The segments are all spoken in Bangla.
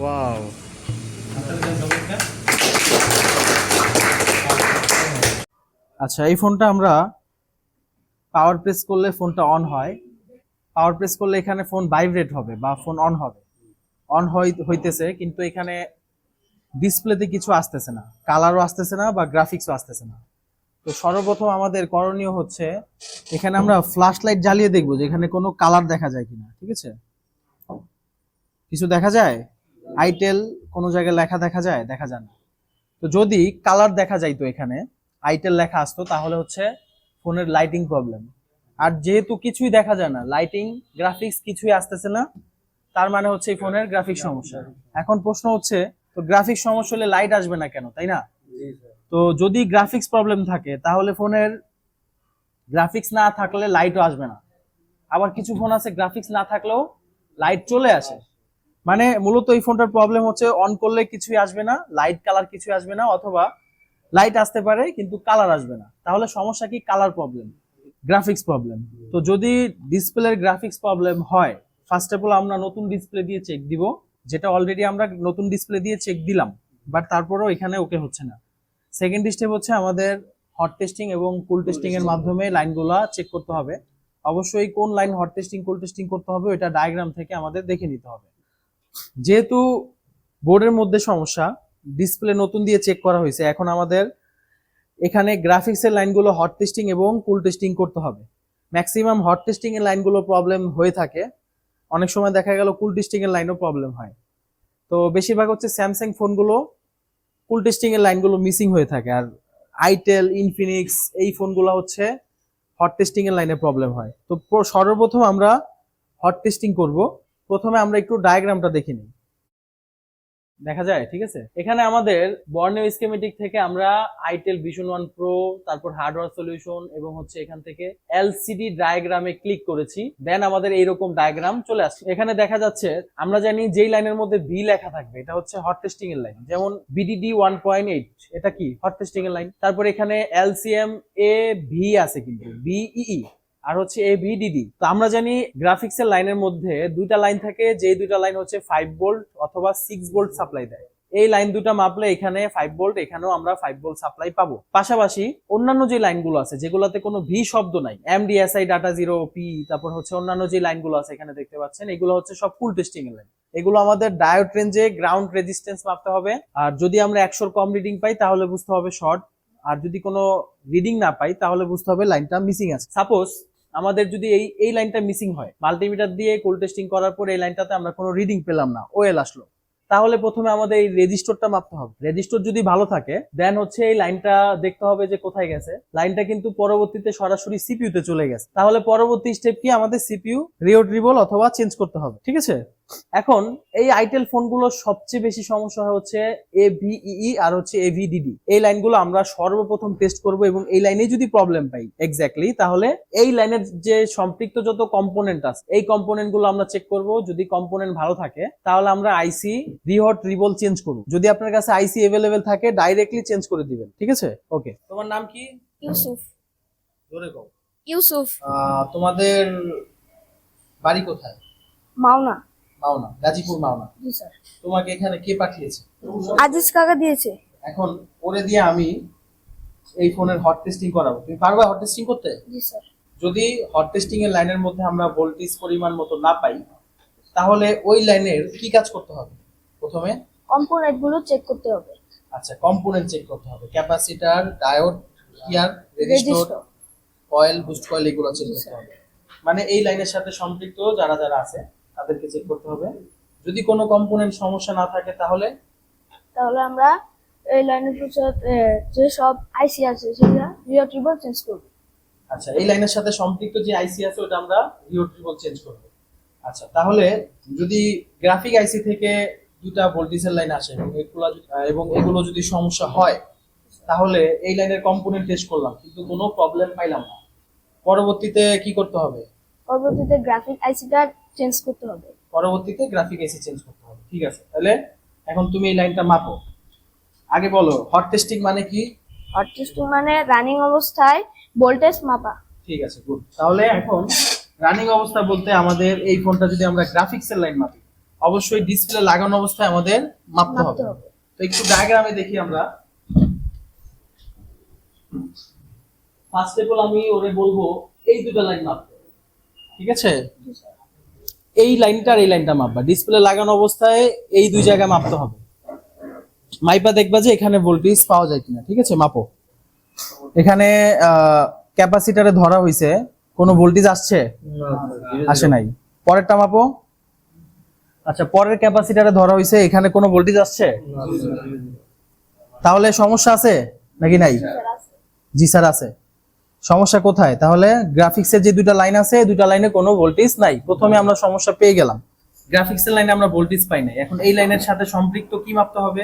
ওয়াও আচ্ছা এই ফোনটা আমরা পাওয়ার প্রেস করলে ফোনটা অন হয়। পাওয়ার প্রেস করলে এখানে ফোন ভাইব্রেট হবে বা ফোন অন হবে। অন হইতেছে, কিন্তু এখানে ডিসপ্লেতে কিছু আসতেছে না। কালারও আসতেছে না বা গ্রাফিক্সও আসতেছে না। তো সর্বপ্রথম আমাদের করণীয় হচ্ছে, এখানে আমরা ফ্ল্যাশ লাইট জ্বালিয়ে দেখব যে এখানে কোনো কালার দেখা যায় কিনা, ঠিক আছে? কিছু দেখা যায়? আইটেল কোনো জায়গায় লেখা দেখা যায়? দেখা যায় না। তো যদি কালার দেখা যাইতো এখানে আইটেল লেখা আসতো তাহলে হচ্ছে ফোনের লাইটিং প্রবলেম। আর যেহেতু কিছুই দেখা যায় না লাইটিং গ্রাফিক্স কিছুই আসতেছে না তার মানে হচ্ছে এই ফোনের গ্রাফিক্স সমস্যা। এখন প্রশ্ন হচ্ছে তো গ্রাফিক্স সমস্যা হলে লাইট আসবে না কেন তাই না? তো যদি গ্রাফিক্স প্রবলেম থাকে তাহলে ফোনের গ্রাফিক্স না থাকলে লাইটও আসবে না। আবার কিছু ফোন আছে গ্রাফিক্স না থাকলেও লাইট চলে আসে। মানে মূলত এই ফোনটার প্রবলেম হচ্ছে অন করলে কিছুই আসবে না লাইট কালার কিছুই আসবে না অথবা লাইট আসতে পারে কিন্তু কালার আসবে না। তাহলে সমস্যা কি? কালার প্রবলেম গ্রাফিক্স প্রবলেম তো যদি ডিসপ্লের গ্রাফিক্স প্রবলেম হয় ফার্স্ট অফ অল আমরা নতুন ডিসপ্লে দিয়ে চেক দিব যেটা অলরেডি আমরা নতুন ডিসপ্লে দিয়ে চেক দিলাম বাট তারপরেও এখানে ওকে হচ্ছে না। সেকেন্ড স্টেপ হচ্ছে আমাদের হট টেস্টিং এবং কুল টেস্টিং এর মাধ্যমে লাইনগুলা চেক করতে হবে। অবশ্যই কোন line hot testing cool testing করতে হবে এটা ডায়াগ্রাম থেকে আমাদের দেখে নিতে হবে। যেহেতু বোর্ডের মধ্যে সমস্যা ডিসপ্লে নতুন দিয়ে চেক করা হয়েছে। এখন আমাদের এখানে গ্রাফিক্সের লাইনগুলো হট টেস্টিং এবং কুল টেস্টিং করতে হবে। ম্যাক্সিমাম হট টেস্টিং এর লাইনগুলো প্রবলেম হয়ে থাকে। অনেক সময় দেখা গেল কুল টেস্টিং এর লাইনও প্রবলেম হয়। তো বেশিরভাগ হচ্ছে স্যামসাং ফোনগুলো কুল টেস্টিং এর লাইনগুলো মিসিং হয়ে থাকে। আর আইটেল ইনফিনিক্স এই ফোনগুলো হচ্ছে হট টেস্টিং এর লাইনে প্রবলেম হয়। তো সর্বপ্রথম আমরা হট টেস্টিং করব। প্রথমে আমরা একটু ডায়াগ্রামটা দেখে নিই। দেখা যায়, ঠিক আছে? এখানে আমাদের বর্ণেও স্কেমেটিক থেকে আমরা আইটেল ভিশন ওয়ান প্রো তারপর হার্ডওয়্যার সলিউশন এবং হচ্ছে এখান থেকে এলসিডি ডায়াগ্রামে ক্লিক করেছি। দেন আমাদের এইরকম ডায়াগ্রাম চলে আসছে। এখানে দেখা যাচ্ছে, আমরা জানি যেই লাইনের মধ্যে বি লেখা থাকবে, এটা হচ্ছে হট টেস্টিং এর লাইন যেমন বিডিডি ওয়ান পয়েন্ট এইট এটা কি? হট টেস্টিং এর লাইন তারপর এখানে এলসিএম এ ভি আছে কিন্তু বিই আর হচ্ছে এ তো আমরা জানি গ্রাফিক্স এর লাইনের মধ্যে দুইটা লাইন থাকে যে দুইটা লাইন হচ্ছে ফাইভ ভোল্ট অথবা সিক্স ভোল্ট সাপ্লাই দেয়। এই লাইন দুটা মাপলে এখানে ফাইভ ভোল্ট এখানেও আমরা ফাইভ ভোল্ট সাপ্লাই পাবো। পাশাপাশি অন্যান্য যে লাইনগুলো আছে, যেগুলোতে কোনো ভি শব্দ নাই এমডিএসআই ডাটা জিরো পি তারপর হচ্ছে অন্যান্য যে লাইনগুলো আছে এখানে দেখতে পাচ্ছেন, এগুলো হচ্ছে সব ফুল টেস্টিং এর লাইন এগুলো আমাদের ডায়োড রেঞ্জে গ্রাউন্ড রেজিস্ট্যান্স মাপতে হবে। আর যদি আমরা একশোর কম রিডিং পাই, তাহলে বুঝতে হবে শর্ট আর যদি কোনো রিডিং না পাই, তাহলে বুঝতে হবে লাইনটা মিসিং আছে। সাপোজ আমাদের যদি এই এই লাইনটা মিসিং হয় মাল্টিমিটার দিয়ে কোল টেস্টিং করার পর এই লাইনটাতে আমরা কোনো রিডিং পেলাম না ওয়েল আসলো। তাহলে প্রথমে আমাদের এই রেজিস্টরটা মাপতে হবে। রেজিস্টর যদি ভালো থাকে দেন হচ্ছে এই লাইনটা দেখতে হবে যে কোথায় গেছে। লাইনটা কিন্তু পরবর্তীতে সরাসরি সিপিইউ তে চলে গেছে। তাহলে পরবর্তী স্টেপ কি? আমাদের সিপিইউ রিওট্রিবল অথবা চেঞ্জ করতে হবে। ঠিক আছে? এখন এই আইটেল ফোনগুলোর সবচেয়ে বেশি সমস্যা হচ্ছে এ ভিই আর হচ্ছে এ ভিডিডি এই লাইনগুলো আমরা সর্বপ্রথম টেস্ট করব এবং এই লাইনে যদি প্রবলেম পাই এক্স্যাক্টলি তাহলে এই লাইনের যে সম্পৃক্ত যত কম্পোনেন্ট আছে এই কম্পোনেন্টগুলো আমরা চেক করব। যদি কম্পোনেন্ট ভালো থাকে তাহলে আমরা আইসি রিহট রিবল চেঞ্জ করব। যদি আপনার কাছে আইসি অ্যাভেলেবেল থাকে ডাইরেক্টলি চেঞ্জ করে দিবেন ঠিক আছে? ওকে তোমার নাম কি? ইউসুফ। ধরে কও। ইউসুফ। তোমাদের বাড়ি কোথায়? মাওনা। মাওনা গাজীপুর মাওনা। তোমাকে এখানে কে পাঠিয়েছে? আজিজ কাকা দিয়েছে। এখন ওরে দিয়ে আমি এই ফোনের হট টেস্টিং করাবো। তুমি পারবা হট টেস্টিং করতে? যদি হট টেস্টিং এর লাইনের মধ্যে আমরা ভোল্টেজ পরিমাণ মতো না পাই তাহলে ওই লাইনের কি কাজ করতে হবে? প্রথমে? কম্পোনেন্টগুলো চেক করতে হবে। আচ্ছা কম্পোনেন্ট চেক করতে হবে। Capacitor diode gear resistor coil boost coil এগুলো চেক করতে হবে। মানে এই লাইনের সাথে সম্পৃক্ত যারা যারা আছে তাদেরকে চেক করতে হবে। যদি কোনো কম্পোনেন্ট সমস্যা না থাকে তাহলে? তাহলে আমরা এই লাইনের পিছনে যে সব আইসি আছে সেটা রিওট্রিবল চেঞ্জ করব। আচ্ছা এই লাইনের সাথে সম্পৃক্ত যে আইসি আছে ওটা আমরা রিও ট্রিপল চেঞ্জ করব। আচ্ছা তাহলে যদি গ্রাফিক আইসি থেকে দুটা ভোল্টেজের লাইন আসে এবং এগুলো যদি- এবং এগুলো যদি সমস্যা হয় তাহলে এই লাইনের কম্পোনেন্ট টেস্ট করলাম কিন্তু কোনো প্রবলেম পাইলাম না। পরবর্তীতে কি করতে হবে? পরবর্তীতে গ্রাফিক আইসিটা চেঞ্জ করতে হবে। পরবর্তীতে গ্রাফিক আইসি চেঞ্জ করতে হবে ঠিক আছে? তাহলে এখন তুমি এই লাইনটা মাপো। আগে বলো হট টেস্টিং মানে কি? হট টেস্টিং মানে রানিং অবস্থায় ভোল্টেজ মাপা। ঠিক আছে গুড তাহলে এখন রানিং অবস্থা বলতে আমাদের এই ফোনটা যদি আমরা গ্রাফিক্সের লাইন মাপি অবশ্যই ডিসপ্লে লাগানো অবস্থায় আমাদের মাপতে হবে। তো একটু ডায়াগ্রামে দেখি আমরা। ফার্স্ট অফ অল আমি ওরে বলব এই দুটো লাইন মাপতে ঠিক আছে? এই লাইনটা আর এই লাইনটা মাপবা। ডিসপ্লে লাগানো অবস্থায় এই দুই জায়গায় মাপতে হবে। মাইপা দেখবা যে এখানে ভোল্টেজ পাওয়া যায় কিনা। ঠিক আছে? মাপো। এখানে ক্যাপাসিটারে ধরা হয়েছে কোনো ভোল্টেজ আসছে? আসে নাই। পরেরটা মাপো। আচ্ছা পরের ক্যাপাসিটারে ধরা হয়েছে এখানে কোনো ভোল্টেজ আসছে? তাহলে সমস্যা আছে? নাকি নাই? জি স্যার আছে। সমস্যা কোথায়? তাহলে গ্রাফিক্সের যে দুইটা লাইন আছে এই দুইটা লাইনে কোনো ভোল্টেজ নাই। প্রথমে আমরা সমস্যা পেয়ে গেলাম। গ্রাফিক্সের লাইনে আমরা ভোল্টেজ পাই নাই। এখন এই লাইনের সাথে সম্পৃক্ত কি মাপতে হবে?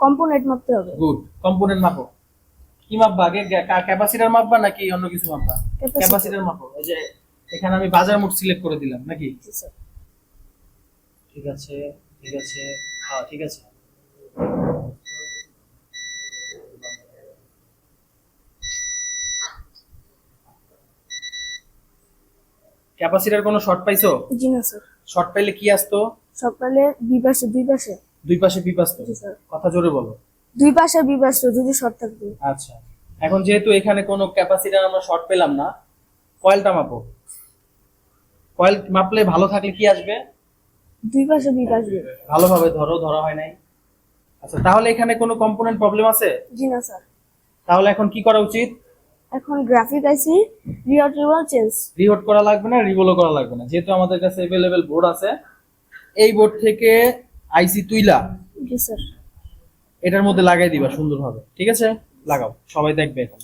কম্পোনেন্ট মাপতে হবে। গুড কম্পোনেন্ট মাপো। কি মাপবা? আগে ক্যাপাসিটার মাপবা নাকি অন্য কিছু মাপবা। ক্যাপাসিটার মাপো। এই যে এখানে আমি বাজার মোড সিলেক্ট করে দিলাম নাকি? ঠিক আছে ঠিক আছে। হ্যাঁ ঠিক আছে। ক্যাপাসিটার কোনো শর্ট পাইছো? জি না স্যার। শর্ট পাইলে কি আসতো? সকালে দুই পাশে দুই পাশে। দুই পাশে স্যার। কথা জোরে বলো। দুই পাশে পাশে যদি শর্ট থাকবে আচ্ছা। এখন যেহেতু এখানে কোনো ক্যাপাসিটার আমরা শর্ট পেলাম না কয়েলটা মাপো। কয়েল মাপলে ভালো থাকলে কি আসবে? দুই পাশে দুই আসবে। ভালোভাবে ধরো ধরা হয় নাই। আচ্ছা তাহলে এখানে কোনো কম্পোনেন্ট প্রবলেম আছে? জি না স্যার। তাহলে এখন কি করা উচিত? এখন গ্রাফিক আইসি রিওটেবল চেঞ্জ রিওট করা লাগবে না রিভোলও করা লাগবে না। যেহেতু আমাদের কাছে अवेलेबल বোর্ড আছে এই বোর্ড থেকে আইসি তুইলা। জি স্যার। এটার মধ্যে লাগাই দিবা সুন্দরভাবে। ঠিক আছে? লাগাও। সবাই দেখবে এখন।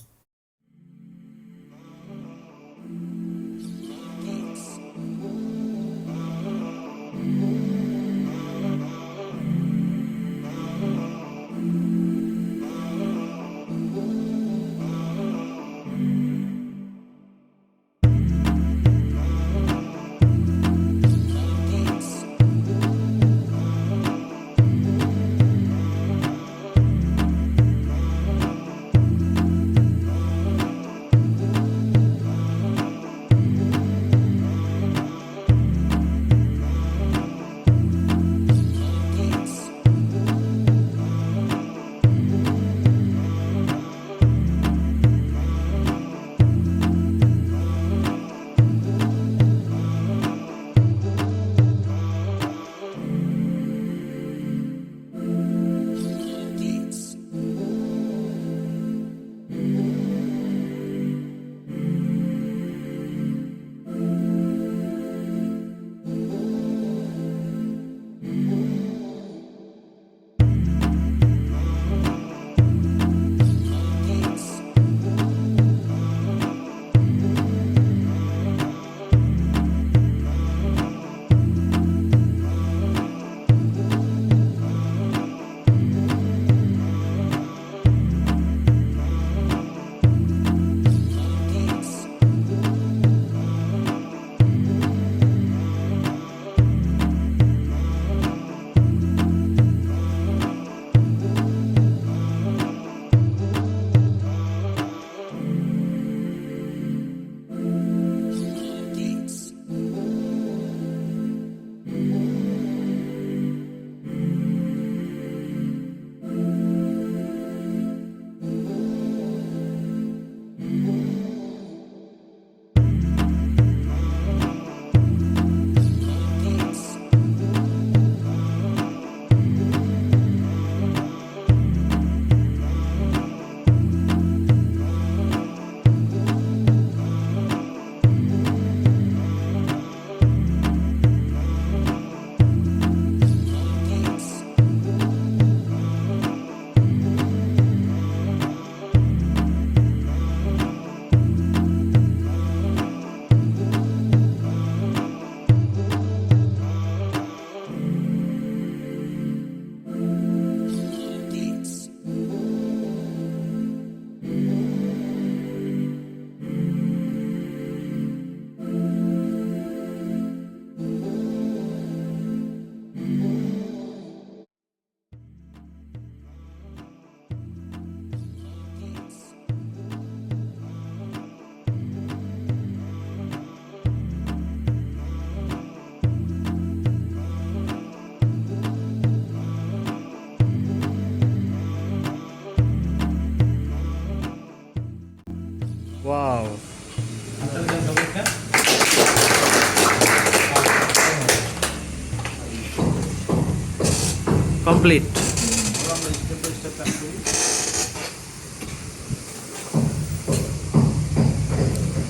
কমপ্লিট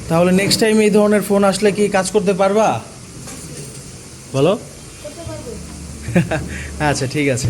তাহলে নেক্সট টাইম এই ধরনের ফোন আসলে কি কাজ করতে পারবা? বলো? আচ্ছা ঠিক আছে।